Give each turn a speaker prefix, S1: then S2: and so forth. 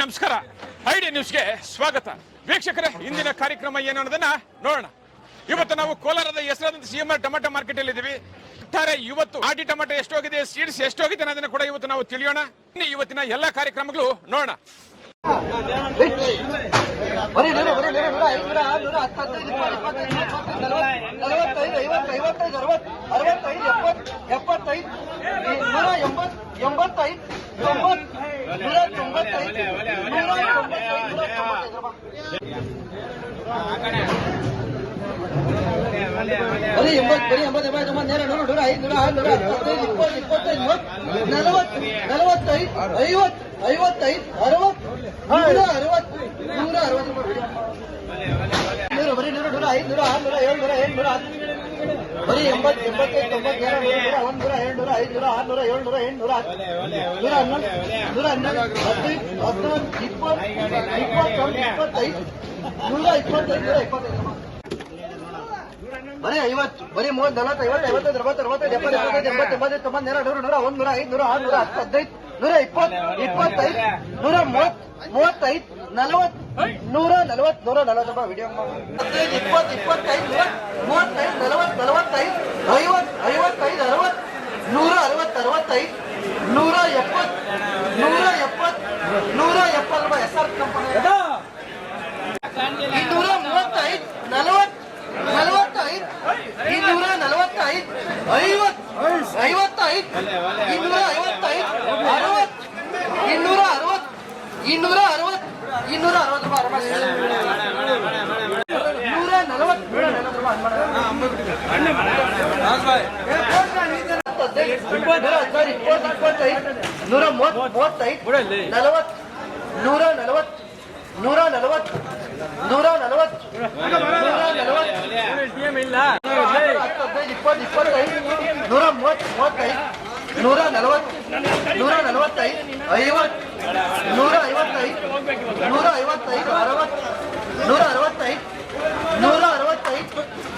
S1: ನಮಸ್ಕಾರ. ಐಡಿ ನ್ಯೂಸ್ಗೆ ಸ್ವಾಗತ. ವೀಕ್ಷಕರೇ, ಇಂದಿನ ಕಾರ್ಯಕ್ರಮ ಏನು ಅನ್ನೋದನ್ನ ನೋಡೋಣ. ಇವತ್ತು ನಾವು ಕೋಲಾರದ ಹೆಸರಾದಂತ ಸಿಎಂಆರ್ ಟೊಮೆಟೊ ಮಾರ್ಕೆಟ್ ಅಲ್ಲಿ ಇದೀವಿ. ಒಟ್ಟಾರೆ ಇವತ್ತು ಆಟಿ ಟೊಮೆಟೊ ಎಷ್ಟೋಗಿದೆ ಸೀಡ್ಸ್ ಎಷ್ಟೋಗಿದೆ ಅನ್ನೋದನ್ನ ಕೂಡ ಇವತ್ತು ನಾವು ತಿಳಿಯೋಣ. ಇವತ್ತಿನ ಎಲ್ಲಾ ಕಾರ್ಯಕ್ರಮಗಳು ನೋಡೋಣ.
S2: ಎಪ್ಪತ್ತೈದು ಎಂಬತ್ತೈದು ನೂರ ತೊಂಬತ್ತೈದು ನೂರ ತೊಂಬತ್ತೈದು ನೂರ ತೊಂಬತ್ತೈದು ಬರೀ ಎಂಬತ್ತು ಬರೀ ಎಂಬತ್ತು ಎಂಬತ್ತು ಎಂಬತ್ತು ನೇರ ನೂರು ನೂರ ಐದು ನೂರ ಆರು ನೂರ ಹತ್ತು ಹದಿನೈದು ಇಪ್ಪತ್ತು ಇಪ್ಪತ್ತೈದು ಮೂವತ್ತು ನಲವತ್ತು ನಲವತ್ತೈದು ಐವತ್ತು ಐವತ್ತೈದು ಅರವತ್ತು ನೂರ ಅರವತ್ತು ನೂರ ಅರವತ್ತು ನೂರು ಬರೀ ನೂರು ನೂರ ಐದು ನೂರ ಆರು ನೂರ ಏಳು ನೂರ ಎಂಟು ನೂರ ಹತ್ತು ಬರೀ ಎಂಬತ್ತು ಎಂಬತ್ತೈದು ತೊಂಬತ್ತು ಎರಡು ನೂರ ನೂರ ಒಂದು ನೂರ ಎರಡು ನೂರ ಐದು ನೂರ ಹನ್ನೊಂದು ನೂರ ಹನ್ನೆರಡು ಹದಿನೈದು ಹದಿನೊಂದು ಇಪ್ಪತ್ತು ಇಪ್ಪತ್ತೊಂದು ಇಪ್ಪತ್ತೈದು ನೂರ ಇಪ್ಪತ್ತೈದು ನೂರ ಇಪ್ಪತ್ತೈದು ಬರೀ ಐವತ್ತು ಬರೀ ಮೂವತ್ತು ನಲವತ್ತು ಐವತ್ತು ಐವತ್ತೈದು ಅರವತ್ತು ಅರವತ್ತೈದು ಎಪ್ಪತ್ತು ಎಪ್ಪತ್ತೈದು ಎಂಬತ್ತು ಎಂಬತ್ತೈದು ತೊಂಬತ್ತು ನೂರ ನೂರು ನೂರ ಒಂದು ನೂರ ಐದು ನೂರ ಆರು ನೂರ ಹತ್ತು ಹದಿನೈದು ನೂರ ಇಪ್ಪತ್ತು ಇಪ್ಪತ್ತೈದು ನೂರ ಮೂವತ್ತು ಮೂವತ್ತೈದು ನಲವತ್ತು ನೂರ ನಲವತ್ತು ನೂರ ನಲವತ್ತು ರೂಪಾಯಿ ವಿಡಿಯೋ ಹದಿನೈದು ಇಪ್ಪತ್ತು ಇಪ್ಪತ್ತೈದು ಮೂವತ್ತೈದು ನಲವತ್ತು ನಲವತ್ತೈದು ಐವತ್ತು ಐವತ್ತೈದು ಅರವತ್ತು ನೂರ ಅರವತ್ತು ಅರವತ್ತೈದು ನೂರ ಎಪ್ಪತ್ತು ನೂರ ಎಪ್ಪತ್ತು ನೂರ ಎಪ್ಪತ್ತು ರೂಪಾಯಿ ಎಸ್ ಆರ್ ಕಂಪನಿ ಇನ್ನೂರ ಮೂವತ್ತೈದು ನಲವತ್ತು ನಲವತ್ತೈದು ಇನ್ನೂರ ನಲವತ್ತೈದು ಐವತ್ತು ಐವತ್ತೈದು ಇನ್ನೂರ ಐವತ್ತೈದು ಅರವತ್ತು ಇನ್ನೂರ ಅರವತ್ತು ಇನ್ನೂರ ಇನ್ನೂರ ಅರವತ್ತು ರೂಪಾಯಿ ನೂರ ನಲವತ್ತು ನೂರ ಮೂವತ್ತೈದು ನಲವತ್ತು ನೂರ ನಲವತ್ತು ನೂರ ನಲವತ್ತು ನೂರ ನಲವತ್ತು ಇಪ್ಪತ್ತು ಇಪ್ಪತ್ತೈದು ನೂರ ಮೂವತ್ತು ಮೂವತ್ತೈದು ನೂರ ನಲವತ್ತು ನೂರ ನಲವತ್ತೈದು, ಐವತ್ತು ನೂರ ಐವತ್ತೈದು ನೂರ ಐವತ್ತೈದು ಅರವತ್ತು ನೂರ ಅರವತ್ತೈದು ನೂರ ಅರವತ್ತೈದು